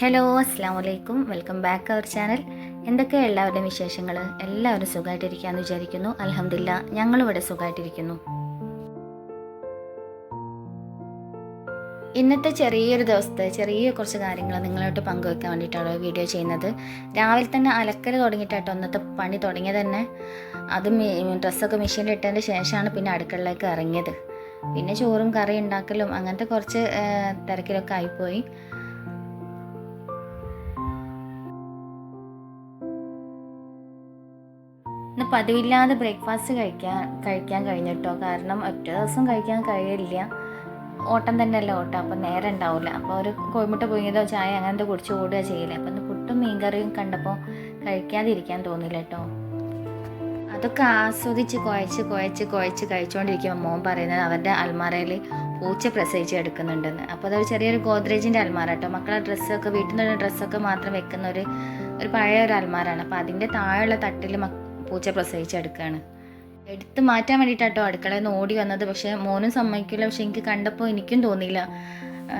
Hello അസ്സാം വലൈക്കും welcome back our channel. എന്തൊക്കെ എല്ലാവരുടെയും വിശേഷങ്ങൾ എല്ലാവരും സുഖമായിട്ടിരിക്കാമെന്ന് വിചാരിക്കുന്നു. അലഹമില്ല ഞങ്ങളിവിടെ സുഖമായിട്ടിരിക്കുന്നു ഇന്നത്തെ ചെറിയൊരു ദിവസത്തെ ചെറിയ കുറച്ച് കാര്യങ്ങൾ നിങ്ങളോട്ട് പങ്കുവെക്കാൻ വേണ്ടിയിട്ടാണ് വീഡിയോ ചെയ്യുന്നത്. രാവിലെ തന്നെ അലക്കൽ തുടങ്ങിയിട്ടാട്ടോ ഇന്നത്തെ പണി തുടങ്ങിയത് തന്നെ. അത് ഡ്രസ്സൊക്കെ മെഷീനിൽ ഇട്ടതിന് ശേഷമാണ് പിന്നെ അടുക്കളയിലേക്ക് ഇറങ്ങിയത്. പിന്നെ ചോറും കറി ഉണ്ടാക്കലും അങ്ങനത്തെ കുറച്ച് തിരക്കിലൊക്കെ ആയിപ്പോയി. പതിവില്ലാതെ ബ്രേക്ക്ഫാസ്റ്റ് കഴിക്കാൻ കഴിക്കാൻ കഴിഞ്ഞിട്ടോ? കാരണം ഒറ്റ ദിവസം കഴിക്കാൻ കഴിയില്ല. ഓട്ടം തന്നെയല്ല ഓട്ടം. അപ്പം നേരം ഉണ്ടാവില്ല അപ്പോൾ ഒരു കോഴിമുട്ട പുഴുങ്ങിയതോ ചായ അങ്ങനത്തെ കുടിച്ച് ഓടുക ചെയ്യില്ല അപ്പം പുട്ടും മീൻകറിയും കണ്ടപ്പോൾ കഴിക്കാതിരിക്കാൻ തോന്നില്ല കേട്ടോ. അതൊക്കെ ആസ്വദിച്ച് കുഴച്ച് കുഴച്ച് കുഴച്ച് കഴിച്ചുകൊണ്ടിരിക്കുമ്പോൾ മോൻ പറയുന്നത്. അവരുടെ അൽമാരയിൽ പൂച്ച പ്രസവിച്ച് എടുക്കുന്നുണ്ടെന്ന് അപ്പോൾ അതൊരു ചെറിയൊരു ഗോദ്രേജിന്റെ അൽമാര കേട്ടോ. മക്കളെ ഡ്രസ്സൊക്കെ വീട്ടിൽ നിന്നുള്ള ഡ്രസ്സൊക്കെ മാത്രം വെക്കുന്ന ഒരു ഒരു പഴയ ഒരു അൽമാരാണ്. അപ്പോൾ അതിന്റെ താഴെയുള്ള തട്ടിൽ പൂച്ച പ്രസവിച്ചെടുക്കുകയാണ് എടുത്ത് മാറ്റാൻ വേണ്ടിയിട്ടാട്ടോ അടുക്കളയിൽ നിന്ന് ഓടി വന്നത്. പക്ഷേ മോനും സമ്മതിക്കില്ല. പക്ഷെ എനിക്ക് കണ്ടപ്പോൾ എനിക്കും തോന്നിയില്ല.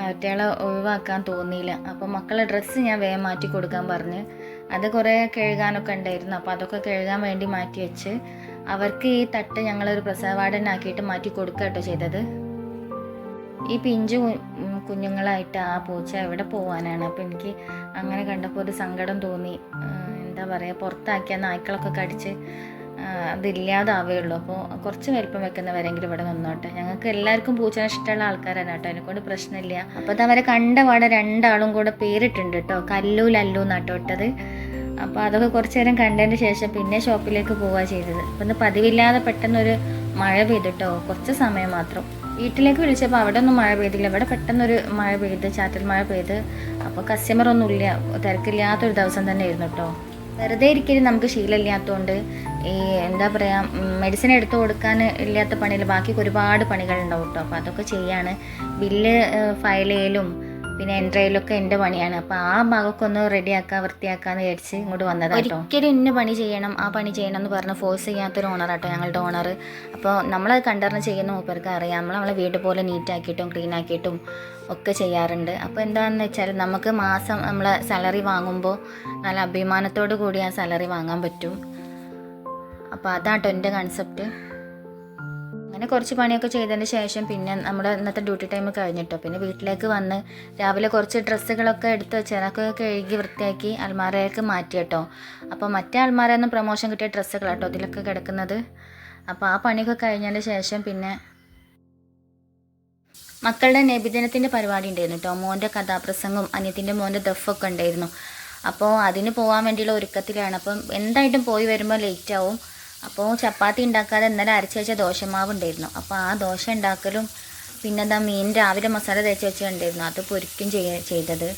കുട്ടികളെ ഒഴിവാക്കാൻ തോന്നിയില്ല. അപ്പോൾ മക്കളെ ഡ്രസ്സ് ഞാൻ വേഗം മാറ്റി കൊടുക്കാൻ പറഞ്ഞ്. അത് കുറേ കഴുകാനൊക്കെ ഉണ്ടായിരുന്നു. അപ്പോൾ അതൊക്കെ കഴുകാൻ വേണ്ടി മാറ്റി വെച്ച് അവർക്ക് ഈ തട്ട് ഞങ്ങളൊരു പ്രസവാടനാക്കിയിട്ട് മാറ്റി കൊടുക്കുക കേട്ടോ ചെയ്തത്. ഈ പിഞ്ചു കുഞ്ഞുങ്ങളായിട്ട് ആ പൂച്ച എവിടെ പോവാനാണ്? അപ്പോൾ എനിക്ക് അങ്ങനെ കണ്ടപ്പോൾ ഒരു സങ്കടം തോന്നി. എന്താ പറയുക പുറത്താക്കിയ നായ്ക്കളൊക്കെ കടിച്ച് അതില്ലാതാവുകയുള്ളൂ. അപ്പോൾ കുറച്ച് വലിപ്പം വെക്കുന്നവരെങ്കിലും ഇവിടെ നിന്നോട്ടെ. ഞങ്ങൾക്ക് എല്ലാവർക്കും പൂച്ചനെ ഇഷ്ടമുള്ള ആൾക്കാരാണ് കേട്ടോ. അതിനെക്കൊണ്ട് പ്രശ്നമില്ല. അപ്പോൾ അത് അവരെ കണ്ട പാടെ രണ്ടാളും കൂടെ പേരിട്ടുണ്ട് കേട്ടോ. കല്ലു ലല്ലു ഇട്ടത്. അപ്പോൾ അതൊക്കെ കുറച്ച് നേരം കണ്ടതിന് ശേഷം പിന്നെ ഷോപ്പിലേക്ക് പോവുക ചെയ്തത്. അപ്പം ഒന്ന് പതിവില്ലാതെ പെട്ടെന്നൊരു മഴ പെയ്തിട്ടോ കുറച്ച് സമയം മാത്രം. വീട്ടിലേക്ക് വിളിച്ചപ്പോൾ അവിടെ ഒന്നും മഴ പെയ്തില്ല. ഇവിടെ പെട്ടെന്നൊരു മഴ പെയ്ത് ചാറ്റൽ മഴ പെയ്ത്. അപ്പോൾ കസ്റ്റമർ ഒന്നും ഇല്ല തിരക്കില്ലാത്തൊരു ദിവസം തന്നെ ആയിരുന്നു കേട്ടോ. വെറുതെ ഇരിക്കലും നമുക്ക് ശീലമില്ലാത്തതുകൊണ്ട് ഈ എന്താ പറയുക മെഡിസിൻ എടുത്തു കൊടുക്കാൻ ഇല്ലാത്ത പണിയിൽ ബാക്കി ഒരുപാട് പണികളുണ്ടാവും കേട്ടോ അപ്പോൾ അതൊക്കെ ചെയ്യാണ്. ബില്ല് ഫയൽ ചെയ്യലും പിന്നെ എൻട്രയിലൊക്കെ എന്റെ പണിയാണ്. അപ്പോൾ ആ ഭാഗമൊക്കെ ഒന്ന് റെഡിയാക്കാ വൃത്തിയാക്കാന്ന് വിചാരിച്ച് ഇങ്ങോട്ട് വന്നതാണ് ഒരിക്കലും ഇന്ന പണി ചെയ്യണം ആ പണി ചെയ്യണം എന്ന് പറഞ്ഞ് ഫോഴ്സ് ചെയ്യാത്തൊരു ഓണർ ആട്ടോ ഞങ്ങളുടെ ഓണർ അപ്പോൾ നമ്മളത് കണ്ടറിഞ്ഞ് ചെയ്യുന്ന മൂപ്പർക്ക് അറിയാം. നമ്മൾ നമ്മളെ വീട് പോലെ നീറ്റാക്കിയിട്ടും ക്ലീൻ ആക്കിയിട്ടും ഒക്കെ ചെയ്യാറുണ്ട്. അപ്പോൾ എന്താണെന്ന് വെച്ചാൽ നമുക്ക് മാസം നമ്മളെ സാലറി വാങ്ങുമ്പോൾ നല്ല അഭിമാനത്തോടു കൂടി ആ സാലറി വാങ്ങാൻ പറ്റും. അപ്പോൾ അതാട്ടോ എന്റെ കൺസെപ്റ്റ് അങ്ങനെ കുറച്ച് പണിയൊക്കെ ചെയ്തതിന് ശേഷം പിന്നെ നമ്മുടെ ഇന്നത്തെ ഡ്യൂട്ടി ടൈം കഴിഞ്ഞിട്ടോ. പിന്നെ വീട്ടിലേക്ക് വന്ന് രാവിലെ കുറച്ച് ഡ്രസ്സുകളൊക്കെ എടുത്ത് വെച്ച് അതൊക്കെ കഴുകി വൃത്തിയാക്കി അൽമാരയിലേക്ക് മാറ്റി കേട്ടോ അപ്പോൾ മറ്റേ അൽമാരയിൽ പ്രൊമോഷൻ കിട്ടിയ ഡ്രസ്സുകളാട്ടോ ഇതിലൊക്കെ കിടക്കുന്നത്. അപ്പോൾ ആ പണിയൊക്കെ കഴിഞ്ഞതിന് ശേഷം പിന്നെ മക്കളുടെ നബിദിനത്തിന്റെ പരിപാടി ഉണ്ടായിരുന്നു കേട്ടോ. മോന്റെ കഥാപ്രസംഗം അനിയത്തിന്റെ മോന്റെ ദഫൊക്കെ ഉണ്ടായിരുന്നു. അപ്പോൾ അതിന് പോകാൻ വേണ്ടിയുള്ള ഒരുക്കത്തിലാണ്. അപ്പം എന്തായിട്ടും പോയി വരുമ്പോൾ ലേറ്റ് ആവും. അപ്പോൾ ചപ്പാത്തി ഉണ്ടാക്കാതെ ഇന്നലെ അരച്ച് വെച്ച ദോശമാവ് ഉണ്ടായിരുന്നു അപ്പോൾ ആ ദോശ ഉണ്ടാക്കലും പിന്നെ എന്താ മീൻ രാവിലെ മസാല തേച്ച് വെച്ചിട്ടുണ്ടായിരുന്നു അത് പൊരിക്കും ചെയ്തത്.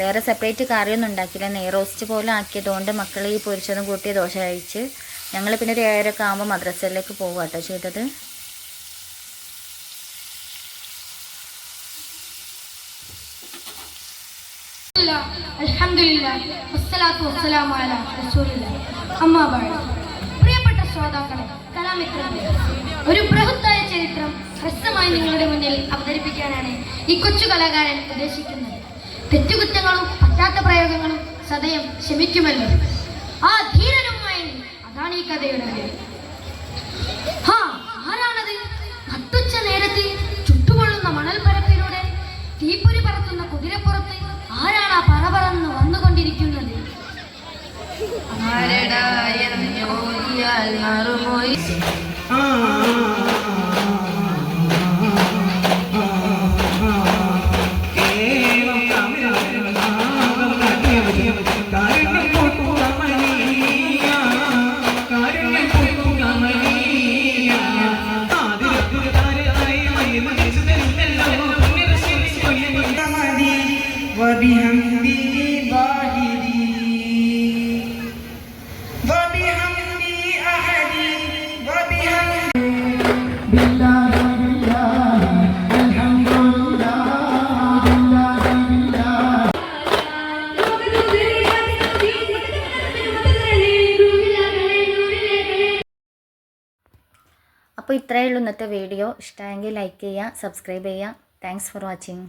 വേറെ സെപ്പറേറ്റ് കറിയൊന്നും ഉണ്ടാക്കിയില്ല. നെയ് റോസ്റ്റ് പോലെ ആക്കിയതുകൊണ്ട് മക്കൾ ഈ പൊരിച്ചതും കൂട്ടിയ ദോശ കഴിച്ച് ഞങ്ങൾ പിന്നെ ഒരു ഏഴരൊക്കെ ആകുമ്പോൾ മദ്രസയിലേക്ക് പോകുക കേട്ടോ ചെയ്തത്. അമ്മ വസ്സലാത്തു വസ്സലാമു അലാ ശ്രോതാക്കളെ ഒരു ബൃഹത്തായ ചരിത്രം ഹ്രസ്വമായി നിങ്ങളുടെ മുന്നിൽ അവതരിപ്പിക്കാനാണ് ഈ കൊച്ചു കലാകാരൻ ഉദ്ദേശിക്കുന്നത്. തെറ്റുകുറ്റങ്ങളും പറ്റാത്ത പ്രയോഗങ്ങളും സദയം ക്ഷമിക്കുമല്ലോ ആ ധീരനുമായി അതാണ് ഈ കഥയുടെ ഹാ ആരാണത്? നട്ടുച്ച നേരത്ത് ചുട്ടുപൊള്ളുന്ന മണൽപ്പരപ്പിലൂടെ തീപ്പൊരി പറത്തുന്ന കുതിരപ്പുറത്ത് ആരാണ് ആ പറ പറന്ന് വന്നുകൊണ്ടിരിക്കുന്നത് Royal Armoy. Ah. അപ്പോൾ ഇത്രയേ ഉള്ളൂ ഇന്നത്തെ വീഡിയോ. ഇഷ്ടമായെങ്കിൽ ലൈക്ക് ചെയ്യുക സബ്സ്ക്രൈബ് ചെയ്യുക. Thanks for watching